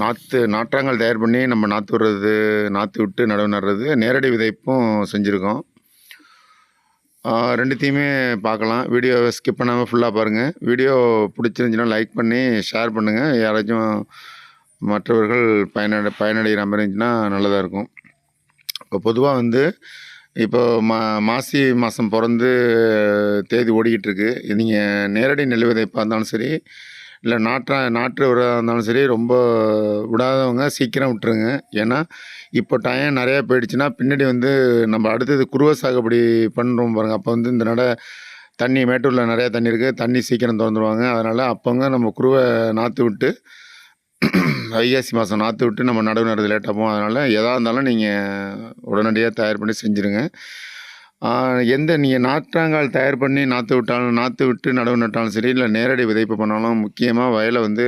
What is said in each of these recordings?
நாற்று நாற்றாங்கல் தயார் பண்ணி நம்ம நாற்று விடுறது நாற்று விட்டு நடவு நடுறது நேரடி விதைப்பும் செஞ்சுருக்கோம். ரெண்டுத்தையுமே பார்க்கலாம். வீடியோவை ஸ்கிப் பண்ணாமல் ஃபுல்லாக பாருங்கள் வீடியோ பிடிச்சிருந்துச்சுன்னா லைக் பண்ணி ஷேர் பண்ணுங்கள் யாராச்சும் மற்றவர்கள் பயனடை பயனடைகிற மாதிரி இருந்துச்சுன்னா நல்லதாக இருக்கும். இப்போ பொதுவாக வந்து இப்போ மா மாசி மாதம் பிறந்து தேதி ஓடிக்கிட்டு இருக்கு. நீங்கள் நேரடி நெல் விதைப்பாக இருந்தாலும் சரி இல்லை நாற்றா நாற்று விடாத இருந்தாலும் சரி ரொம்ப விடாதவங்க சீக்கிரம் விட்டுருங்க. ஏன்னா இப்போ டைம் நிறையா போயிடுச்சுன்னா பின்னாடி வந்து நம்ம அடுத்தது குருவ சாகுபடி பண்ணுறோம் பாருங்கள் அப்போ வந்து இந்த நட தண்ணி மேட்டூரில் நிறையா தண்ணி இருக்குது தண்ணி சீக்கிரம் திறந்துருவாங்க. அதனால் அப்போங்க நம்ம குருவை நாற்று விட்டு வைகாசி மாதம் நாற்று விட்டு நம்ம நடவு நடுறது லேட்டாக போகும் அதனால் எதாக இருந்தாலும் நீங்கள் உடனடியாக தயார் பண்ணி செஞ்சுருங்க. எந்த நீங்கள் நாற்றாங்கால் தயார் பண்ணி நாற்று விட்டாலும் நாற்று விட்டு நடவு நட்டாலும் சரி இல்லை நேரடி விதைப்பு பண்ணாலும் முக்கியமாக வயலை வந்து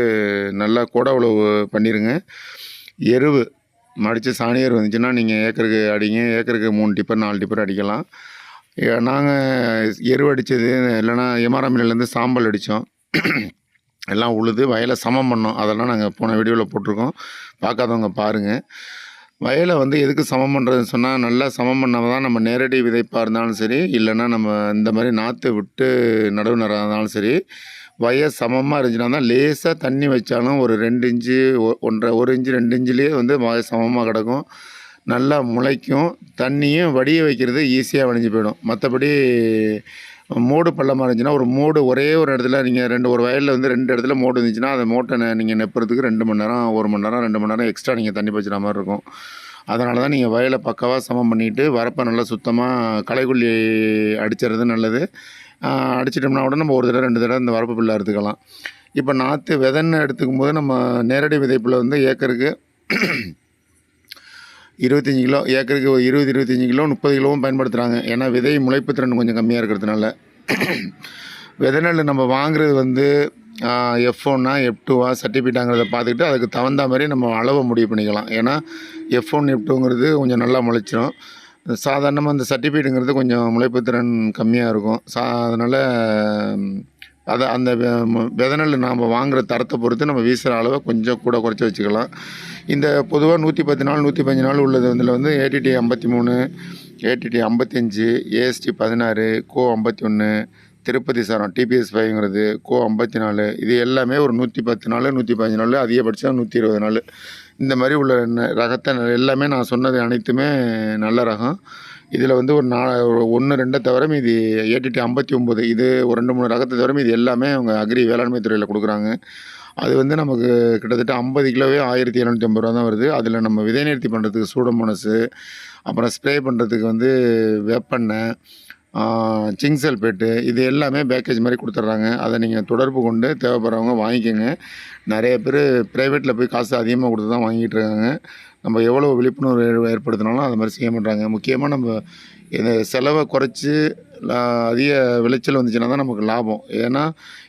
நல்லா கோட உழவு பண்ணிடுங்க எருவு மடித்து சாணி வந்துச்சுன்னா நீங்கள் ஏக்கருக்கு அடிங்க ஏக்கருக்கு மூணு டிப்பர் நாலு டிப்பர் அடிக்கலாம். நாங்கள் எருவு அடித்தது இல்லைன்னா எமராமிலேருந்து சாம்பல் அடித்தோம் எல்லாம் உழுது வயலை சமம் பண்ணோம். அதெல்லாம் நாங்கள் போன வீடியோவில் போட்டிருக்கோம். பார்க்காதவங்க பாருங்கள் வயலை வந்து எதுக்கு சமம் பண்ணுறதுன்னு சொன்னால் நல்லா சமம் பண்ணால் தான் நம்ம நேரடி விதைப்பாக இருந்தாலும் சரி இல்லைன்னா நம்ம இந்த மாதிரி நாற்று விட்டு நடவு நடுறதா இருந்தாலும் சரி வயல் சமமாக இருந்துச்சுன்னா தான் லேசாக தண்ணி வச்சாலும் ஒரு ரெண்டு இன்ச்சு ஒ- ஒன்றரை ஒரு இன்ச்சு ரெண்டு இன்ச்சுலேயே வந்து வய சமமாக கிடக்கும். நல்லா முளைக்கும். தண்ணியும் வடிய வைக்கிறது ஈஸியாக வடிஞ்சு போயிடும். மற்றபடி மோடு பள்ளமாக இருந்துச்சுன்னா ஒரு மோடு ஒரே ஒரு இடத்துல நீங்கள் ரெண்டு ஒரு வயலில் வந்து ரெண்டு இடத்துல மோடு இருந்துச்சுன்னா அந்த மோட்டை நீங்கள் நெப்புறதுக்கு ரெண்டு மணி நேரம் ஒரு மணி நேரம் ரெண்டு மணி நேரம் எக்ஸ்ட்ரா நீங்கள் தண்ணி பச்சுற மாதிரி இருக்கும். அதனால தான் நீங்கள் வயலை பக்காவாக சமம் பண்ணிவிட்டு வரப்பை நல்லா சுத்தமாக களைக்குள்ளி அடிச்சிடுறது நல்லது. அடிச்சிட்டோம்னா கூட நம்ம ஒரு தடவை ரெண்டு தடவை இந்த வரப்பு பிள்ளை எடுத்துக்கலாம். இப்போ நாற்று விதைன்னு எடுத்துக்கும் போது நம்ம நேரடி விதைப்பில் வந்து ஏக்கருக்கு இருபத்தஞ்சி கிலோ ஏக்கருக்கு ஒரு இருபது இருபத்தஞ்சி கிலோ முப்பது கிலோவும் பயன்படுத்துகிறாங்க ஏன்னா விதை முளைப்பு திறன் கொஞ்சம் கம்மியாக இருக்கிறதுனால. விதை நெல் நம்ம வாங்குறது வந்து எஃப் ஒன்னா எஃப் டூவா சர்டிஃபிகேட்டாங்கிறத பார்த்துக்கிட்டு அதுக்கு தகுந்த மாதிரி நம்ம அளவை முடிவு பண்ணிக்கலாம். ஏன்னா எஃப் ஒன் எஃப் டூங்கிறது கொஞ்சம் நல்லா முளைச்சிரும். சாதாரணமாக அந்த சர்டிஃபிகேட்டுங்கிறது கொஞ்சம் முளைப்பு திறன் கம்மியாக இருக்கும். சா அதனால் அதை அந்த வெ- ம- நெல் நாம் வாங்குகிற தரத்தை பொறுத்து நம்ம வீசுகிற அளவை கொஞ்சம் கூட குறைச்சி வச்சுக்கலாம். இந்த பொதுவாக நூற்றி பத்து நாள் நூற்றி பஞ்சு நாள் உள்ளது இதில் வந்து ஏடிடி ஐம்பத்தி மூணு ஏடிடி ஐம்பத்தஞ்சு ஏஎஸ்டி பதினாறு கோ ஐம்பத்தி ஒன்று திருப்பதி சாரம் டிபிஎஸ் ஃபைவ்ங்கிறது கோ ஐம்பத்தி நாலு இது எல்லாமே ஒரு நூற்றி பத்து நாள் நூற்றி பதினஞ்சு நாள் அதிகபட்சம் நூற்றி இருபது நாள் இந்த மாதிரி உள்ள ரகத்தை எல்லாமே நான் சொன்னது அனைத்துமே நல்ல ரகம். இதில் வந்து ஒரு நா ஒன்று ரெண்டை தவிர மீதி ஏடிடி ஐம்பத்தி ஒம்பது இது ஒரு ரெண்டு மூணு ரகத்தை தவிர மீதி எல்லாமே அவங்க அக்ரி வேளாண்மை துறையில் கொடுக்குறாங்க. அது வந்து நமக்கு கிட்டத்தட்ட ஐம்பது கிலோவே ஆயிரத்தி இரநூத்தி ஐம்பது ரூபா தான் வருது. அதில் நம்ம விதை நிறுத்தி பண்ணுறதுக்கு சூடமோனஸு அப்புறம் ஸ்ப்ரே பண்ணுறதுக்கு வந்து வேப்பெண்ணெய் சிங் பேட்டு இது எல்லாமே பேக்கேஜ் மாதிரி கொடுத்துட்றாங்க. அதை நீங்கள் தொடர்பு கொண்டு தேவைப்படுறவங்க வாங்கிக்கோங்க. நிறைய பேர் ப்ரைவேட்டில் போய் காசு அதிகமாக கொடுத்து தான் வாங்கிட்டு இருக்காங்க. நம்ம எவ்வளோ விழிப்புணர்வு ஏற்படுத்தினாலும் அது மாதிரி செய்ய மாட்டாங்க. முக்கியமாக நம்ம இந்த செலவை குறைச்சி அதிக விளைச்சல் வந்துச்சுன்னா தான் நமக்கு லாபம். ஏன்னா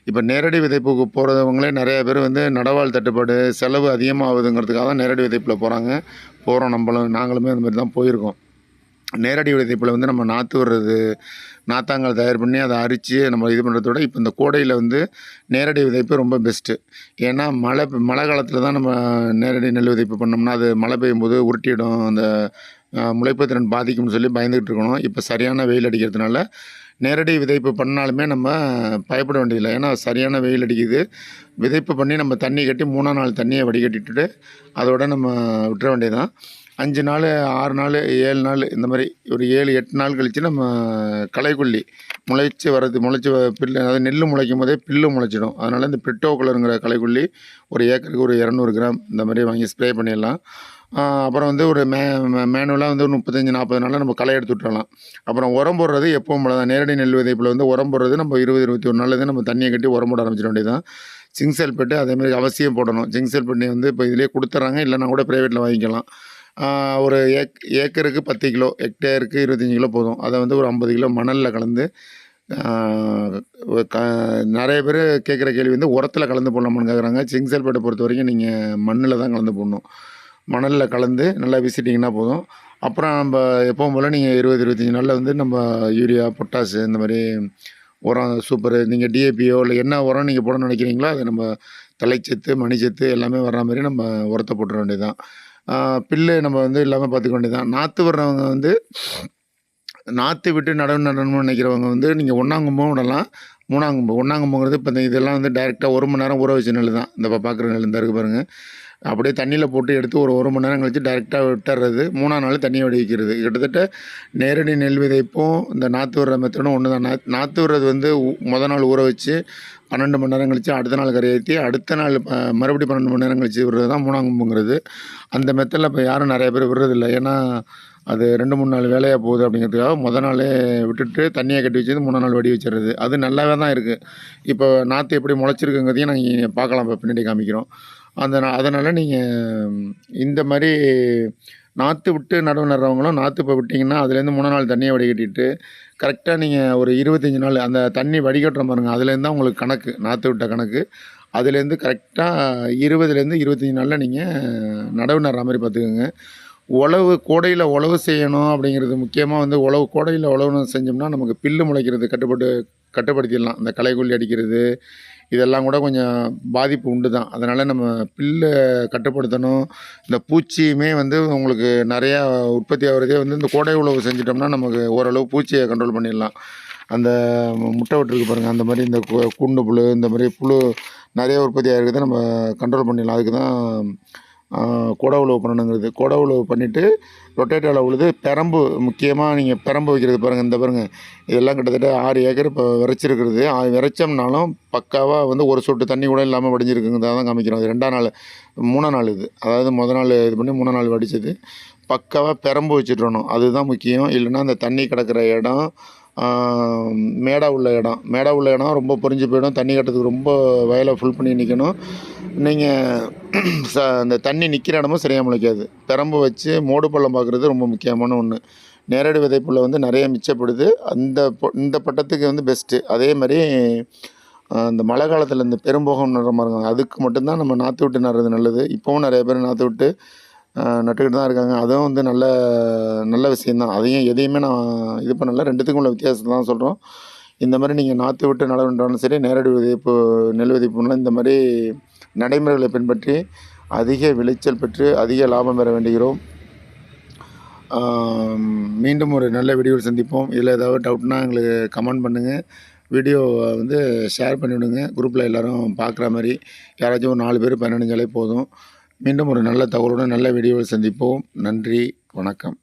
இப்போ நேரடி விதைப்புக்கு போகிறவங்களே நிறைய பேர் வந்து நடவாள் தட்டுப்பாடு செலவு அதிகமாகுதுங்கிறதுக்காக தான் நேரடி விதைப்பில் போகிறாங்க போகிறோம் நம்மளும் நாங்களுமே அந்த மாதிரி தான் போயிருக்கோம். நேரடி விதைப்பில் வந்து நம்ம நாற்று விடுறது நாத்தாங்கல் தயார் பண்ணி அதை அரித்து நம்ம இது பண்ணுறத விட இப்போ இந்த கோடையில் வந்து நேரடி விதைப்பு ரொம்ப பெஸ்ட்டு ஏன்னா மழை மழை காலத்தில் தான் நம்ம நேரடி நெல் விதைப்பு பண்ணோம்னா அது மழை பெய்யும் போது உருட்டிடும் அந்த முளைப்பு திறன் பாதிக்கும்னு சொல்லி பயந்துக்கிட்டு இருக்கணும். இப்போ சரியான வெயில் அடிக்கிறதுனால நேரடி விதைப்பு பண்ணாலுமே நம்ம பயப்பட வேண்டியதில்லை. ஏன்னா சரியான வெயில் அடிக்குது. விதைப்பு பண்ணி நம்ம தண்ணி கட்டி மூணாம் நாள் தண்ணியை வடிகட்டிட்டு அதோட நம்ம விட்டுற வேண்டியதுதான். அஞ்சு நாள் ஆறு நாள் ஏழு நாள் இந்த மாதிரி ஒரு ஏழு எட்டு நாள் கழித்து நம்ம களைக்கொல்லி முளைச்சி வர்றது முளைச்சி பில்லு அதாவது நெல் முளைக்கும் போதே பில்லு முளைச்சிடும். அதனால் இந்த பிரிட்டோ கலருங்கிற களைக்கொல்லி ஒரு ஏக்கருக்கு ஒரு இரநூறு கிராம் இந்த மாதிரி வாங்கி ஸ்ப்ரே பண்ணிடலாம். அப்புறம் வந்து ஒரு மே மேனுவலாக வந்து ஒரு முப்பத்தஞ்சு நாற்பது நாளில் நம்ம களை எடுத்து விட்டுறலாம். அப்புறம் உரம் போடுறது எப்பவும் போல தான். நேரடி நெல் விதைப்பில் வந்து உரம் போடுறது நம்ம இருபது இருபத்தி ஒரு நாள்லேருந்து நம்ம தண்ணியை கட்டி உரம் போட ஆரம்பிச்சிட வேண்டியதான் ஜிங்க் சல்பேட்டு அதேமாதிரி அவசியம் போடணும். ஜிங்க் சல்பேட் வந்து இப்போ இதிலே கொடுத்துட்றாங்க இல்லைனா கூட ப்ரைவேட்டில் வாங்கிக்கலாம். ஒரு ஏக் ஏக்கருக்கு பத்து கிலோ ஹெக்டேருக்கு இருபத்தஞ்சி கிலோ போதும். அதை வந்து ஒரு ஐம்பது கிலோ மணலில் கலந்து க நிறைய பேர் கேட்குற கேள்வி வந்து உரத்தில் கலந்து போடலாமான்னு கேட்குறாங்க. சிங்சல்பேட்டை பொறுத்த வரைக்கும் நீங்கள் மண்ணில் தான் கலந்து போடணும். மணலில் கலந்து நல்லா வீசிட்டிங்கன்னா போதும். அப்புறம் நம்ம எப்போவும் போல் நீங்கள் இருபது இருபத்தஞ்சி நாளில் வந்து நம்ம யூரியா பொட்டாசு இந்த மாதிரி உரம் சூப்பரு நீங்கள் டிஏபியோ இல்லை என்ன உரம் நீங்கள் போடணும்னு நினைக்கிறீங்களோ அதை நம்ம தலைச்சத்து மணிச்சத்து எல்லாமே வர்ற மாதிரி நம்ம உரத்தை போட்டுற வேண்டியதுதான். பில்லு நம்ம வந்து இல்லாமல் பார்த்துக்க வேண்டியதான் நாற்று வர்றவங்க வந்து நாற்று விட்டு நடவு நடணும்னு நினைக்கிறவங்க வந்து நீங்கள் ஒன்றாங்கும்பம் விடலாம் மூணாங்கும்போது ஒன்றாங்கும்புங்கிறது இப்போ இந்த இதெல்லாம் வந்து டைரெக்டாக ஒரு மணி நேரம் ஊற வச்ச நெல் தான். இந்த பார்க்குற நெல் இந்த இருக்குது பாருங்கள் அப்படியே தண்ணியில் போட்டு எடுத்து ஒரு ஒரு மணி நேரம் கழித்து டைரெக்டாக விட்டுறது. மூணாம் நாள் தண்ணியை வடிவிக்கிறது. கிட்டத்தட்ட நேரடி நெல் விதைப்பும் இந்த நாற்று விடுற மெத்தடும் ஒன்று தான் நாத் நாற்று விடுறது வந்து மொதல் முத நாள் ஊற வச்சு பன்னெண்டு மணி நேரம் கழித்து அடுத்த நாள் கரையேற்றி அடுத்த நாள் மறுபடியும் பன்னெண்டு மணி நேரம் கழித்து விடுறது தான் மூணாங்கும்புங்கிறது அந்த மெத்தடில் இப்போ யாரும் நிறைய பேர் விடுறதில்ல. ஏன்னா அது ரெண்டு மூணு நாள் வேலையாக போகுது அப்படிங்கிறதுக்காக முத நாளே விட்டுட்டு தண்ணியை கட்டி வச்சது மூணு நாள் வடி வச்சிடுறது. அது நல்லாவே தான் இருக்குது இப்போ நாற்று எப்படி முளைச்சிருக்குங்கிறதையும் நாங்கள் பார்க்கலாம். இப்போ பின்னாடி காமிக்கிறோம். அந்த அதனால் நீங்கள் இந்த மாதிரி நாற்று விட்டு நடவு நடுறவங்களும் நாற்று இப்போ விட்டிங்கன்னா அதுலேருந்து மூணு நாள் தண்ணியை வடிகட்டிட்டு கரெக்டாக நீங்கள் ஒரு இருபத்தஞ்சி நாள் அந்த தண்ணி வடிகட்டுற பாருங்கள் அதுலேருந்து தான் உங்களுக்கு கணக்கு நாற்று விட்ட கணக்கு. அதுலேருந்து கரெக்டாக இருபதுலேருந்து இருபத்தஞ்சி நாளில் நீங்கள் நடவு நடுற மாதிரி பார்த்துக்கோங்க. உழவு கோடையில் உழவு செய்யணும் அப்படிங்கிறது முக்கியமாக வந்து உழவு கோடையில் உழவு செஞ்சோம்னா நமக்கு பில்லு முளைக்கிறது கட்டுப்பட்டு கட்டுப்படுத்திடலாம். இந்த களைக்கொல்லி அடிக்கிறது இதெல்லாம் கூட கொஞ்சம் பாதிப்பு உண்டு தான் அதனால் நம்ம பில்லை கட்டுப்படுத்தணும். இந்த பூச்சியுமே வந்து உங்களுக்கு நிறையா உற்பத்தி ஆகிறதே வந்து இந்த கோடை உழவு செஞ்சிட்டோம்னா நமக்கு ஓரளவு பூச்சியை கண்ட்ரோல் பண்ணிடலாம். அந்த முட்டை விட்டுருக்கு பாருங்கள் அந்த மாதிரி இந்த கு- கூண்டு புழு இந்த மாதிரி புழு நிறைய உற்பத்தி ஆகிறது நம்ம கண்ட்ரோல் பண்ணிடலாம். அதுக்கு தான் குடை உழவு பண்ணணுங்கிறது. குடை உழவு பண்ணிவிட்டு ரொட்டேட்டரில் உழுது பெரம்பு முக்கியமாக நீங்கள் பெரம்பு வைக்கிறது பாருங்கள் இந்த பாருங்கள் இதெல்லாம் கிட்டத்தட்ட ஆறு ஏக்கர் இப்போ விரைச்சிருக்கிறது. அது விரைச்சோம்னாலும் பக்காவாக வந்து ஒரு சொட்டு தண்ணி கூட இல்லாமல் வடிஞ்சிருக்குங்கிறத தான் காமிக்கிறோம். அது ரெண்டாம் நாள் மூணாம் நாள் இது. அதாவது முத நாள் இது பண்ணி மூணாம் நாள் வடித்தது பக்காவாக பெரம்பு வச்சுட்றணும் அதுதான் முக்கியம். இல்லைன்னா அந்த தண்ணி கிடக்கிற இடம் மேடா உள்ள இடம். மேடா உள்ள இடம் ரொம்ப பொறிஞ்சு போயிடும். தண்ணி கட்டுறதுக்கு ரொம்ப வயலை ஃபுல் பண்ணி நிற்கணும் நீங்கள் ச அந்த தண்ணி நிற்கிற இடமும் சரியாக முளைக்காது. பெரம்பு வச்சு மோடு பள்ளம் பார்க்குறது ரொம்ப முக்கியமான ஒன்று நேரடி விதைப்புள்ள வந்து நிறைய மிச்சப்படுது. அந்த பொ- இந்த பட்டத்துக்கு வந்து பெஸ்ட்டு அதே மாதிரி அந்த மழை காலத்தில் இந்த பெரும்போகம் நடுற மாதிரி அதுக்கு மட்டும்தான் நம்ம நாற்று விட்டு நடுறது நல்லது. இப்போவும் நிறைய பேர் நாற்று விட்டு நட்டுக்கிட்டு தான் இருக்காங்க. அதுவும் வந்து நல்ல நல்ல விஷயந்தான் அதையும் எதையுமே நான் இது பண்ணல. ரெண்டுத்துக்கும் உள்ள வித்தியாசத்தை தான் சொல்கிறோம் இந்த மாதிரி நீங்கள் நாற்று விட்டு நடவுன்றாலும் சரி நேரடி விதைப்பு நெல் விதைப்புலாம் இந்த மாதிரி நடைமுறைகளை பின்பற்றி அதிக விளைச்சல் பெற்று அதிக லாபம் பெற வேண்டுகிறோம். மீண்டும் ஒரு நல்ல வீடியோவில் சந்திப்போம். இதில் ஏதாவது டவுட்னா எங்களுக்கு கமெண்ட் பண்ணுங்கள் வீடியோவை வந்து ஷேர் பண்ணிவிடுங்க. குரூப்பில் எல்லோரும் பார்க்குற மாதிரி. யாராச்சும் ஒரு நாலு பேர் பதினஞ்சாலே போதும். மீண்டும் ஒரு நல்ல தகவலுடன் நல்ல வீடியோவில் சந்திப்போம். நன்றி வணக்கம்.